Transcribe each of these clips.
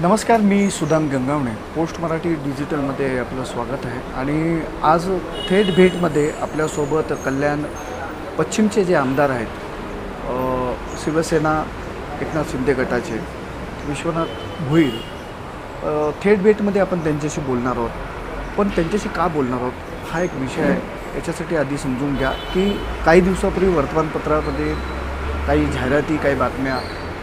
नमस्कार मी सुदाम गंगावणे. पोस्ट मराठी डिजिटलमध्ये आपलं स्वागत आहे. आणि आज थेट भेटमध्ये आपल्यासोबत कल्याण पश्चिमचे जे आमदार आहेत शिवसेना एकनाथ शिंदे गटाचे विश्वनाथ भुईर थेट भेटमध्ये आपण त्यांच्याशी बोलणार आहोत. पण त्यांच्याशी का बोलणार आहोत? हा एक विषय आहे. याच्यासाठी आधी समजून घ्या की काही दिवसापूर्वी वर्तमानपत्रामध्ये काही जाहिराती काही बातम्या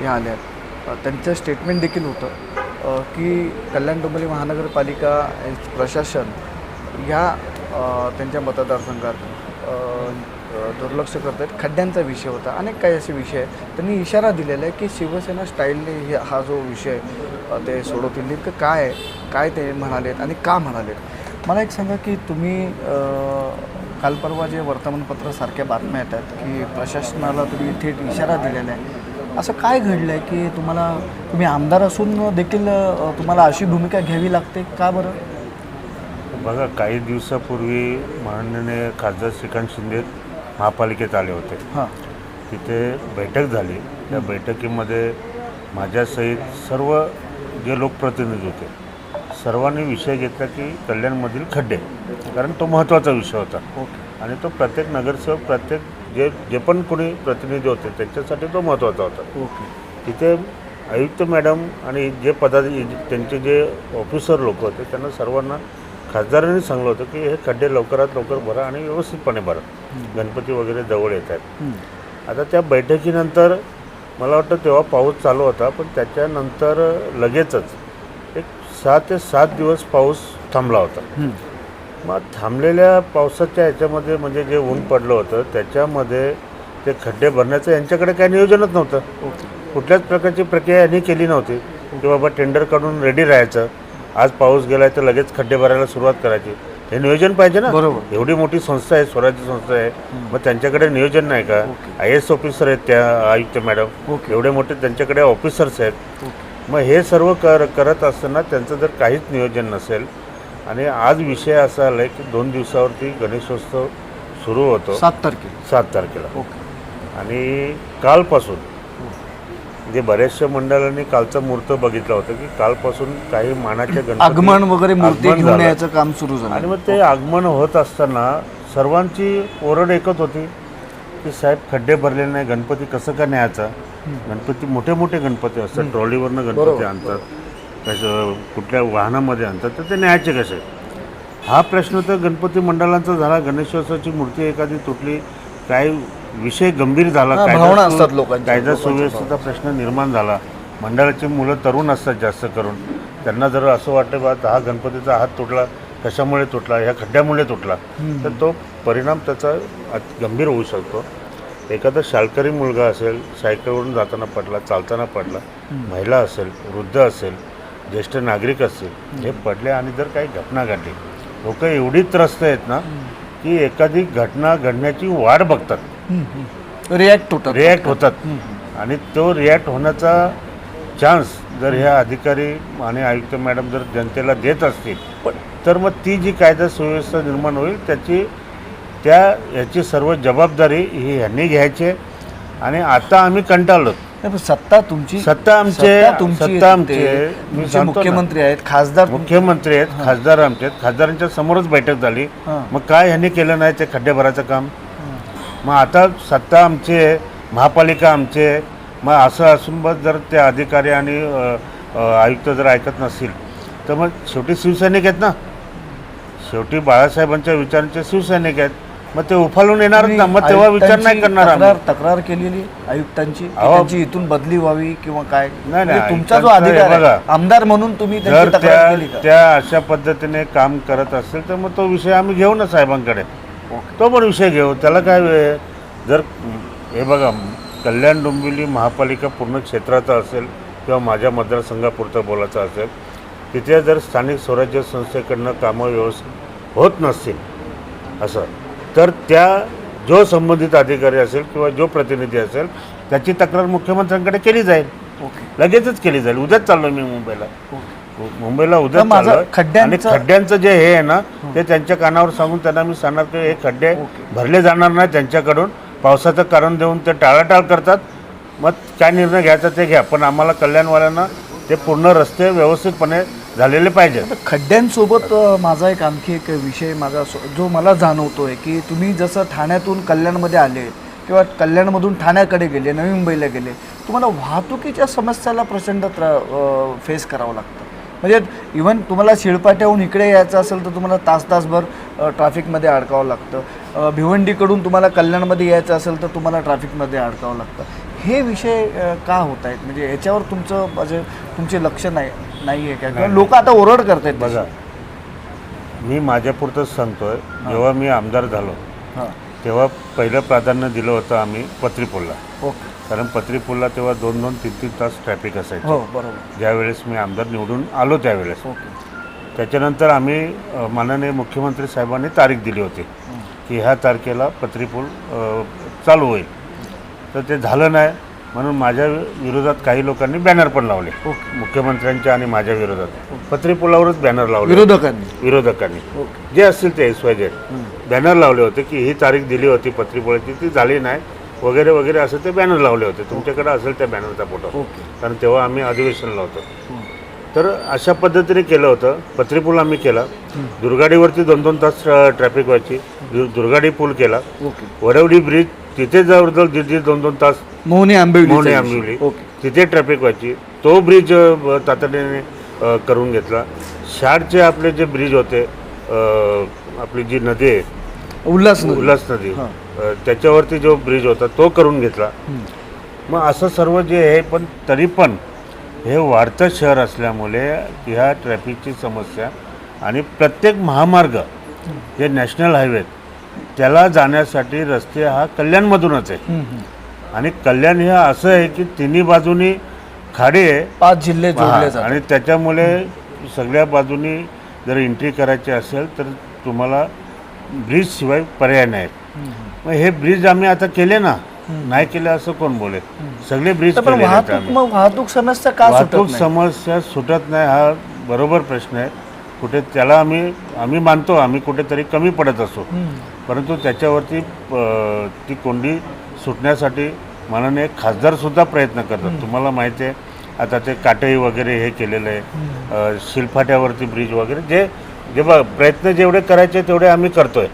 ह्या आल्या. आहेत त्यांचं स्टेटमेंट देखील होतं की कल्याण डोंबिवली महानगरपालिका प्रशासन ह्या त्यांच्या मतदारसंघात दुर्लक्ष करत आहेत खड्ड्यांचा विषय होता अनेक काही असे विषय आहेत. त्यांनी इशारा दिलेला आहे की शिवसेना स्टाईलने हा जो विषय ते सोडवतील नेमकं काय काय ते म्हणालेत आणि का म्हणालेत? मला एक सांगा की तुम्ही काल परवा जे वर्तमानपत्रासारख्या बातम्या येतात की प्रशासनाला तुम्ही थेट इशारा दिलेला आहे असं काय घडलं आहे की तुम्हाला तुम्ही आमदार असून देखील तुम्हाला अशी भूमिका घ्यावी लागते का बरं? बघा काही दिवसापूर्वी माननीय खासदार श्रीकांत शिंदे महापालिकेत आले होते. हां. तिथे बैठक झाली. त्या बैठकीमध्ये माझ्यासहित सर्व जे लोकप्रतिनिधी होते सर्वांनी विषय घेतला की कल्याणमधील खड्डे कारण तो महत्त्वाचा विषय होता. ओके. आणि तो प्रत्येक नगरसेवक प्रत्येक जे जे पण कोणी प्रतिनिधी होते त्यांच्यासाठी तो महत्त्वाचा होता. ओके. तिथे आयुक्त मॅडम आणि जे पदाधि त्यांचे जे ऑफिसर लोक होते त्यांना सर्वांना खासदारांनी सांगलं होतं की हे खड्डे लवकरात लवकर भरा आणि व्यवस्थितपणे भरा. गणपती वगैरे जवळ येत आहेत. आता त्या बैठकीनंतर मला वाटतं तेव्हा पाऊस चालू होता पण त्याच्यानंतर लगेचच एक सहा ते सात दिवस पाऊस थांबला होता. मग थांबलेल्या पावसाच्या ह्याच्यामध्ये म्हणजे जे ऊन पडलं होतं त्याच्यामध्ये ते खड्डे भरण्याचं यांच्याकडे काही नियोजनच नव्हतं. कुठल्याच प्रकारची प्रक्रिया यांनी केली नव्हती की बाबा टेंडर काढून रेडी राहायचं. आज पाऊस गेलाय तर लगेच खड्डे भरायला सुरुवात करायची. हे नियोजन पाहिजे ना? बरोबर. एवढी मोठी संस्था आहे स्वराज्य संस्था आहे. मग त्यांच्याकडे नियोजन नाही का. आय एस ऑफिसर आहेत त्या आयुक्त मॅडम. एवढे मोठे त्यांच्याकडे ऑफिसर्स आहेत. मग हे सर्व कर करत असताना त्यांचं जर काहीच नियोजन नसेल आणि आज विषय असा आला आहे की दोन दिवसावरती गणेशोत्सव सुरू होतो. सात तारखेला. सात तारखेला. ओके. आणि कालपासून जे बऱ्याचशा मंडळांनी कालचा मुहूर्त बघितला होता की कालपासून काही मानाच्या गणपती आगमन वगैरे मूर्ती आगमन घेऊन झालं. यायचं काम सुरू आणि झालं मग ते आगमन होत असताना सर्वांची ओरड एकच होती की साहेब खड्डे भरलेले नाही गणपती कसं का न्यायचा? गणपती मोठे मोठे गणपती असतात ट्रॉलीवरनं गणपती आणतात. कसं कुठल्या वाहनामध्ये आणतात तर ते न्यायचे कसे? हा प्रश्न तर गणपती मंडळांचा झाला. गणेशोत्सवाची मूर्ती एखादी तुटली काय विषय गंभीर झाला कायदा सुव्यवस्थेचा प्रश्न निर्माण झाला. मंडळाची मुलं तरुण असतात जास्त करून. त्यांना जर असं वाटतं बा हा गणपतीचा हात तुटला कशामुळे तुटला ह्या खड्ड्यामुळे तुटला तर तो परिणाम त्याचा गंभीर होऊ शकतो. एखादा शाळकरी मुलगा असेल सायकलवरून जाताना पडला चालताना पडला महिला असेल वृद्ध असेल ज्येष्ठ नागरिक असतील हे पडले आणि जर काही घटना घडली लोक एवढी त्रस्त आहेत ना की एखादी घटना घडण्याची वाट बघतात. रिॲक्ट होतात. रिॲक्ट होतात. आणि तो रिॲक्ट होण्याचा चान्स जर ह्या अधिकारी आणि आयुक्त मॅडम जर जनतेला देत असतील तर मग ती जी कायदा सुव्यवस्था निर्माण होईल त्याची त्या याची सर्व जबाबदारी ही ह्यांनी घ्यायची आणि आता आम्ही कंटाळलो नाही, पण सत्ता तुमची सत्ता आमचे सत्ता तुमची सत्ता आमचे तिथे. मी तुमचे सांगतो ना. मुख्यमंत्री आहेत खासदार तुम- मुख्यमंत्री आहेत खासदार आमचे आहेत. खासदारांच्या समोरच बैठक झाली. हां. मग काय ह्यांनी केलं नाही ते खड्डे भरायचं काम मग आता सत्ता आमची आहे महापालिका आमची आहे. मग असं असून बस जर ते अधिकारी आणि अ, अ, आयुक्त जर ऐकत नसतील तर मग शेवटी शिवसैनिक आहेत ना? शेवटी बाळासाहेबांच्या विचारांचे शिवसैनिक आहेत. मग ते उफालून येणार ना मग तेव्हा विचार नाही करणार आम्ही तक्रार तक्रार केलेली आयुक्तांची की अहो. त्यांची इथून बदली व्हावी किंवा काय नाही, म्हणजे तुमचा जो आयुक्तांचं हे अधिकार आहे बघा. आमदार म्हणून तुम्ही जर त्यांची तक्रार त्या का त्या अशा पद्धतीने काम करत असेल तर मग तो विषय आम्ही घेऊ ना साहेबांकडे. तो पण विषय घेऊ त्याला काय वेळ आहे? जर हे बघा कल्याण डोंबिवली महापालिका पूर्ण क्षेत्राचा असेल किंवा माझ्या मतदारसंघापुरतं बोलायचं असेल तिथे जर स्थानिक स्वराज्य संस्थेकडनं कामं व्यवस्थित होत नसतील असं तर त्या जो संबंधित अधिकारी असेल किंवा जो प्रतिनिधी असेल त्याची तक्रार मुख्यमंत्र्यांकडे केली जाईल. लगेचच केली जाईल. उद्याच चाललो मी मुंबईला. मुंबईला उद्या. आणि खड्ड्यांचं- जे हे आहे ना ते त्यांच्या कानावर सांगून त्यांना मी सांगणार की हे खड्डे. भरले जाणार नाही त्यांच्याकडून. पावसाचं कारण देऊन ते टाळाटाळ करतात. मग काय निर्णय घ्यायचा ते घ्या. पण आम्हाला कल्याणवाल्यांना ते पूर्ण रस्ते व्यवस्थितपणे झालेले पाहिजे. आता खड्ड्यांसोबत अ, माझा एक आणखी एक विषय माझा सो- जो मला जाणवतोय की तुम्ही जसं ठाण्यातून कल्याणमध्ये आले किंवा कल्याणमधून ठाण्याकडे गेले नवी मुंबईला गेले तुम्हाला वाहतुकीच्या समस्याला प्रचंड त्रा फेस करावं लागतं. म्हणजे इव्हन तुम्हाला शिळपाट्याहून इकडे यायचं असेल तर तुम्हाला तास तासभर अ, ट्रॅफिकमध्ये अडकावं लागतं. अ, भिवंडीकडून तुम्हाला कल्याणमध्ये यायचं असेल तर तुम्हाला ट्रॅफिकमध्ये अडकावं लागतं. हे विषय अ, का होत आहेत म्हणजे याच्यावर तुमचं म्हणजे तुमचे लक्ष नाही. नाही आहे का लोक आता ओरड करतायत. बघा मी माझ्यापुरतंच सांगतोय जेव्हा मी आमदार झालो हां. तेव्हा पहिलं प्राधान्य दिलं होतं आम्ही पत्रीपूलला ओके. कारण पत्रीपूलला तेव्हा दोन दोन तीन तीन तास ट्रॅफिक असायचं. हो बरोबर. ज्यावेळेस मी आमदार निवडून आलो त्यावेळेस. त्याच्यानंतर आम्ही माननीय मुख्यमंत्री साहेबांनी तारीख दिली होती की ह्या तारखेला पत्रीपूल चालू होईल. तर ते झालं नाही. म्हणून माझ्या विरोधात काही लोकांनी बॅनर पण लावले. मुख्यमंत्र्यांच्या आणि माझ्या विरोधात. पत्रीपुलावरच बॅनर लावले विरोधकांनी. विरोधकांनी. जे असतील ते एस वाय झेड बॅनर लावले होते की ही तारीख दिली होती पत्रीपुळाची ती झाली नाही. वगैरे वगैरे असं ते बॅनर लावले होते. तुमच्याकडे असेल त्या बॅनरचा फोटो. कारण तेव्हा आम्ही अधिवेशनला होतो तर अशा पद्धतीने केलं होतं. पत्रीपूल आम्ही केला. दुर्गाडीवरती दोन दोन तास ट्रॅफिक व्हायची. दुर्गाडी पूल केला. ओके. वडवडी ब्रिज तिथे जवळजवळ दीड दीड दोन दोन तास मोहने आंबेवली मोहने आंबिवली. ओके. तिथे ट्रॅफिक व्हायची. तो ब्रिज अ, तातडीने अ, करून घेतला. शाडचे आपले जे ब्रिज होते अ, आपली जी नदी आहे उल्हास नदी. उल्हास नदी. हां. अ, त्याच्यावरती जो ब्रिज होता तो करून घेतला. मग असं सर्व जे आहे पण तरी पण हे वाढतं शहर असल्यामुळे ह्या ट्रॅफिकची समस्या आणि प्रत्येक महामार्ग जे नॅशनल हायवे त्याला जाण्यासाठी रस्ते हा कल्याणमधूनच आहे. आणि कल्याण हे असं आहे की तिन्ही बाजूनी खाडी आहे पाच जिल्हे जोडले जातात. आणि त्याच्यामुळे सगळ्या बाजूनी जर एंट्री करायची असेल तर तुम्हाला ब्रिज शिवाय पर्याय नाही. मग हे ब्रिज आम्ही आता केले ना नाही केले असं कोण बोले सगळे ब्रिज तर पण आहेत वाहतूक आम्ही. मग वाहतूक समस्या का वाहतूक नाही? समस्या सुटत नाही हा बरोबर प्रश्न आहे. कुठे त्याला आम्ही आम्ही मानतो आम्ही कुठेतरी कमी पडत असो हम्म. परंतु त्याच्यावरती ती कोंडी सुटण्यासाठी माननीय खासदारसुद्धा प्रयत्न करतात. तुम्हाला माहिती आहे आता ते काटई वगैरे हे केलेलं आहे शिलफाट्यावरती ब्रिज वगैरे जे जे बघ प्रयत्न जेवढे करायचे तेवढे आम्ही करतोय.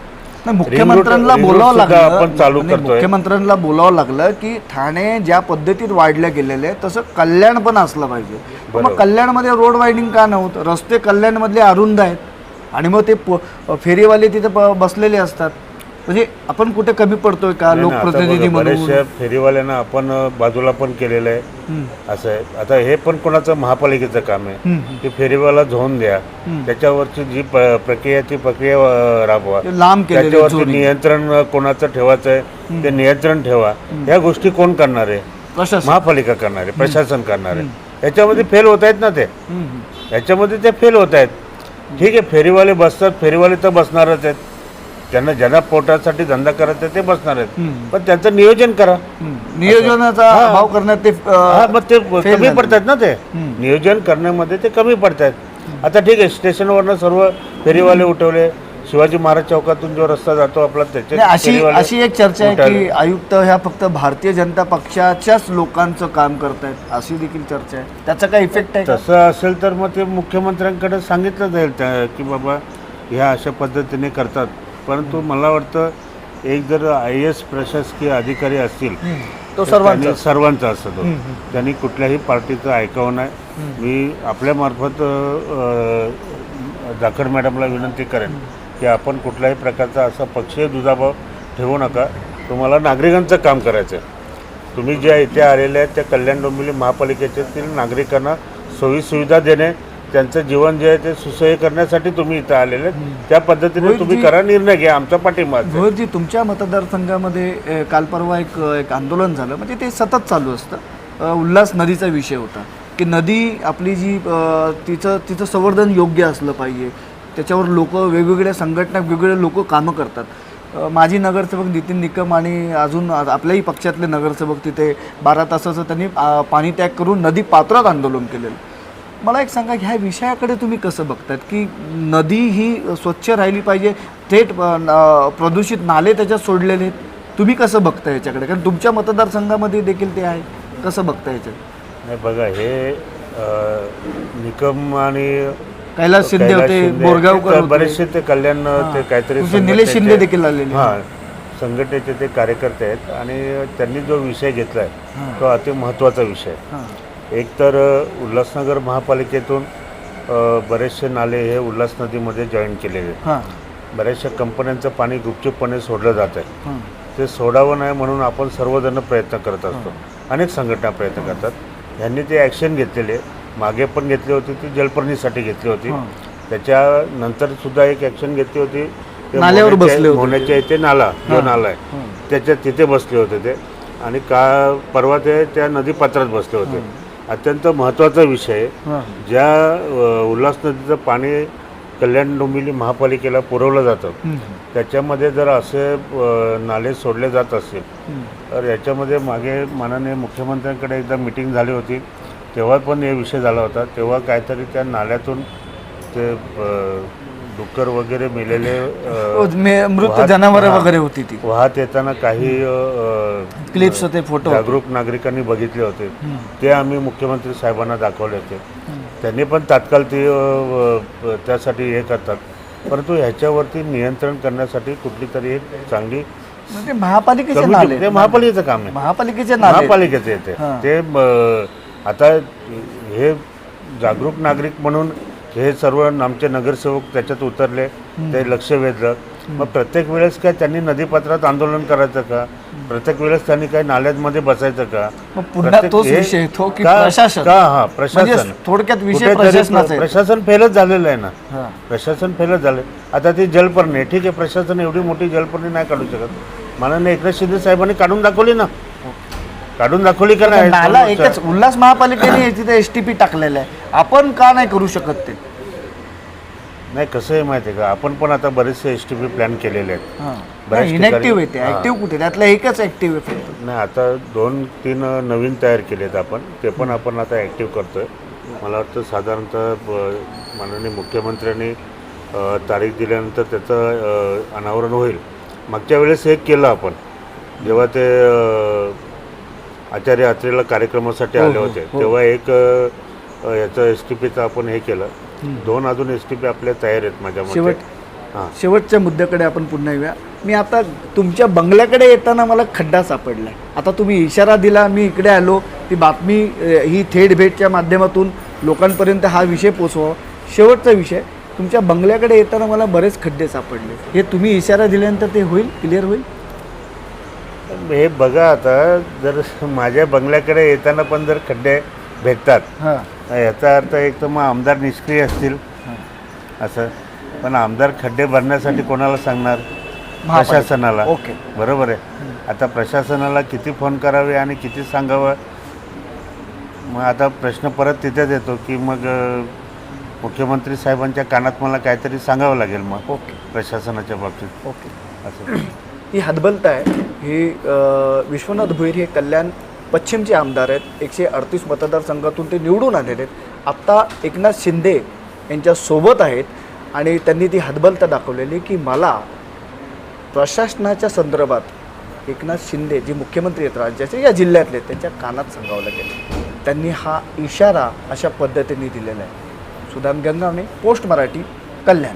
मुख्यमंत्र्यांना बोलावं लागलं. मुख्यमंत्र्यांना बोलावं लागलं की ठाणे ज्या पद्धतीत वाढल्या गेलेले तसं कल्याण पण असलं पाहिजे मग. कल्याणमध्ये रोड वायडिंग का नव्हतं रस्ते कल्याणमधले अरुंद आहेत आणि मग ते फेरीवाले तिथे बसलेले असतात म्हणजे आपण कुठे कमी पडतोय का? लोकप्रतिनिधी बघा, म्हणून. बऱ्याचशा फेरीवाल्यांना आपण बाजूला पण केलेलं आहे. असं आहे. आता हे पण कोणाचं महापालिकेचं काम आहे. की फेरीवाला झोन द्या. त्याच्यावरची जी प- प्रक्रिया ती प्रक्रिया अ, राबवा. लांब त्याच्यावरती. नियंत्रण कोणाचं ठेवायचं आहे ते नियंत्रण ठेवा. या गोष्टी कोण करणार आहे? महापालिका करणार आहे प्रशासन करणार आहे. याच्यामध्ये फेल होत आहेत ना ते. याच्यामध्ये ते फेल होत आहेत. ठीक आहे फेरीवाले बसतात फेरीवाले तर बसणारच आहेत. त्यांना ज्यांना पोटासाठी धंदा करायचा ते बसणार आहेत. पण त्यांचं नियोजन करा. नियोजनाचा. अभाव करण्यात ते हा मग कमी. पडतात ना ते. नियोजन करण्यामध्ये ते कमी पडतात आता ठीक आहे स्टेशनवरनं सर्व फेरीवाले उठवले शिवाजी महाराज चौकातून जो रस्ता जातो आपला त्याचे नाही, अशी फेरीवाले अशी एक चर्चा आहे की. आयुक्त ह्या फक्त भारतीय जनता पक्षाच्याच लोकांचं काम करतायत अशी देखील चर्चा आहे त्याचा काय इफेक्ट आहे का? तसं असेल तर मग ते मुख्यमंत्र्यांकडे सांगितलं जाईल त्या की बाबा ह्या अशा पद्धतीने करतात परंतु मला वाटतं एक जर आय एस प्रशासकीय अधिकारी असतील तो सर्वांचा सर्वांचा असतो तो. त्यांनी कुठल्याही पार्टीचं ऐकावं नाही. मी आपल्यामार्फत जाखड मॅडमला विनंती करेन की आपण कुठल्याही प्रकारचा असा पक्षीय दुजाभाव ठेवू नका. तुम्हाला नागरिकांचं काम करायचं आहे तुम्ही ज्या इथे आलेले आहेत त्या कल्याण डोंबिवली महापालिकेतील नागरिकांना सोयी सुविधा देणे त्यांचं जीवन जे आहे ते सुसह्य करण्यासाठी तुम्ही इथं आलेले त्या पद्धतीने तुम्ही करा निर्णय घ्या आमचा पाठिंबा. भोरजी तुमच्या मतदारसंघामध्ये काल परवा एक एक आंदोलन झालं. म्हणजे ते सतत चालू असतं. उल्हास नदीचा विषय होता. की नदी आपली जी तिचं तिचं संवर्धन योग्य असलं पाहिजे. त्याच्यावर लोक वेगवेगळ्या संघटना वेगवेगळे लोक कामं करतात. माजी नगरसेवक नितीन निकम आणि अजून आपल्याही पक्षातले नगरसेवक तिथे बारा तासाचं त्यांनी पाणी त्याग करून नदी पात्रात आंदोलन केलेलं. मला एक सांगा ह्या विषयाकडे तुम्ही कसं बघतात? की नदी ही स्वच्छ राहिली पाहिजे थेट प्रदूषित नाले त्याच्यात सोडलेले आहेत. तुम्ही कसं बघता याच्याकडे? कारण तुमच्या मतदारसंघामध्ये देखील ते आहे. कसं बघता याच्यात? नाही बघा हे निकम आणि कैलास शिंदे होते बोरगावकर. बरेचसे ते कल्याण ते काहीतरी निलेश शिंदे देखील आलेले. हां संघटनेचे ते कार्यकर्ते आहेत आणि त्यांनी जो विषय घेतला आहे तो अति महत्त्वाचा विषय आहे. एक तर उल्हासनगर महापालिकेतून बरेचसे नाले हे उल्हास नदीमध्ये जॉईन केलेले आहेत. हां. बऱ्याचशा कंपन्यांचं पाणी गुपचूपपणे सोडलं जात आहे. ते सोडावं नाही म्हणून आपण सर्वजण प्रयत्न करत असतो. अनेक संघटना प्रयत्न करतात. ह्यांनी ते ॲक्शन घेतलेली मागे पण घेतली होती ती जलपर्णीसाठी घेतली होती. त्याच्यानंतर सुद्धा एक ॲक्शन घेतली होती. नाल्यावर बसले. मोहनेच्या इथे नाला जो नाला आहे. त्याच्या तिथे बसले होते ते. आणि का परवा ते त्या नदीपात्रात बसले होते. अत्यंत महत्त्वाचा विषय. ज्या अ, उल्हास नदीचं पाणी कल्याण डोंबिवली महापालिकेला पुरवलं जातं. त्याच्यामध्ये जर असे अ, नाले सोडले जात असतील. तर याच्यामध्ये मागे माननीय मुख्यमंत्र्यांकडे एकदा मिटिंग झाली होती तेव्हा पण हे विषय झाला होता तेव्हा काहीतरी त्या नाल्यातून ते अ, डुक्कर वगैरे मेलेले हो, मृत जनावरं. वगैरे होती ती वाहत येताना काही क्लिप्स होते फोटो. जागरूक नागरिकांनी बघितले होते. ते आम्ही मुख्यमंत्री साहेबांना दाखवले होते त्यांनी पण तात्काळ ते त्यासाठी हे करतात परंतु ह्याच्यावरती नियंत्रण करण्यासाठी कुठली तरी एक चांगली म्हणजे महापालिकेचे ते महापालिकेचं काम आहे महापालिकेचे महापालिकेचे येते. ते आता हे जागरूक नागरिक म्हणून हे सर्व आमचे नगरसेवक त्याच्यात उतरले ते लक्ष वेधलं. मग प्रत्येक वेळेस काय त्यांनी नदीपात्रात आंदोलन करायचं का? प्रत्येक वेळेस त्यांनी काय नाल्यांमध्ये बसायचं का? हे- की प्रशासन. हा म्हणजे प्रशासन थोडक्यात. प्रशासन फेलच झालेलं आहे ना. हां. प्रशासन फेलच झालं. आता ती जलपर्णी. ठीक आहे प्रशासन एवढी मोठी जलपर्णी नाही काढू शकत. माननीय एकनाथ शिंदे साहेबांनी काढून दाखवली ना. काढून दाखवली का नाही? एकच उल्हास महापालिकेने तिथे एस टी पी टाकलेलं आहे. आपण का नाही करू शकत ते? नाही कसं आहे माहिती आहे का? आपण पण आता बरेचसे एस टी पी प्लॅन केलेले आहेत. बऱ्याच ठिकाणी- इनॅक्टिव्ह आहे ते. हां. ऍक्टिव्ह कुठे? त्यातलं एकच ऍक्टिव्ह आहे फक्त. नाही आता दोन तीन नवीन तयार केलेत आपण. ते पण आपण आता ॲक्टिव्ह करतोय. मला वाटतं साधारणतः ब- माननीय मुख्यमंत्र्यांनी अ, तारीख दिल्यानंतर त्याचं अ, अनावरण होईल. मागच्या वेळेस एक केलं आपण. जेव्हा ते अ, आचार्य यात्रेला कार्यक्रमासाठी हो, आले हो, होते हो. तेव्हा एक अ, याचं एस टी पीचं आपण हे केलं. दोन अजून एस टी पी आपल्या तयार आहेत माझ्या शेवट हां. शेवटच्या मुद्द्याकडे आपण पुन्हा येऊया. मी आता तुमच्या बंगल्याकडे येताना मला खड्डा सापडला. आता तुम्ही इशारा दिला मी इकडे आलो. ती बातमी ही थेट भेटच्या माध्यमातून लोकांपर्यंत हा विषय पोचवा शेवटचा विषय तुमच्या बंगल्याकडे येताना मला बरेच खड्डे सापडले. हे तुम्ही इशारा दिल्यानंतर ते होईल? क्लिअर होईल? हे बघा आता जर माझ्या बंगल्याकडे येताना पण जर खड्डे भेटतात. हां. याचा अर्थ एक तर मग आमदार निष्क्रिय असतील. असं. पण आमदार खड्डे भरण्यासाठी कोणाला सांगणार. प्रशासनाला. ओके. बरोबर आहे. आता प्रशासनाला किती फोन करावे आणि किती सांगावं? मग आता प्रश्न परत तिथेच येतो की मग मुख्यमंत्री साहेबांच्या कानात मला काहीतरी सांगावं लागेल मग. ओके. प्रशासनाच्या बाबतीत. ओके. असं. ही हतबलता आहे. ही विश्वनाथ भोईर हे कल्याण पश्चिमचे आमदार आहेत एकशे अडतीस मतदारसंघातून ते निवडून आलेले आहेत. आत्ता एकनाथ शिंदे यांच्यासोबत आहेत आणि त्यांनी ती हतबलता दाखवलेली की मला प्रशासनाच्या संदर्भात एकनाथ शिंदे जे मुख्यमंत्री आहेत राज्याचे या जिल्ह्यातले त्यांच्या कानात सांगावं लागेल. त्यांनी हा इशारा अशा पद्धतीने दिलेला आहे. सुदाम गंगावणे पोस्ट मराठी कल्याण.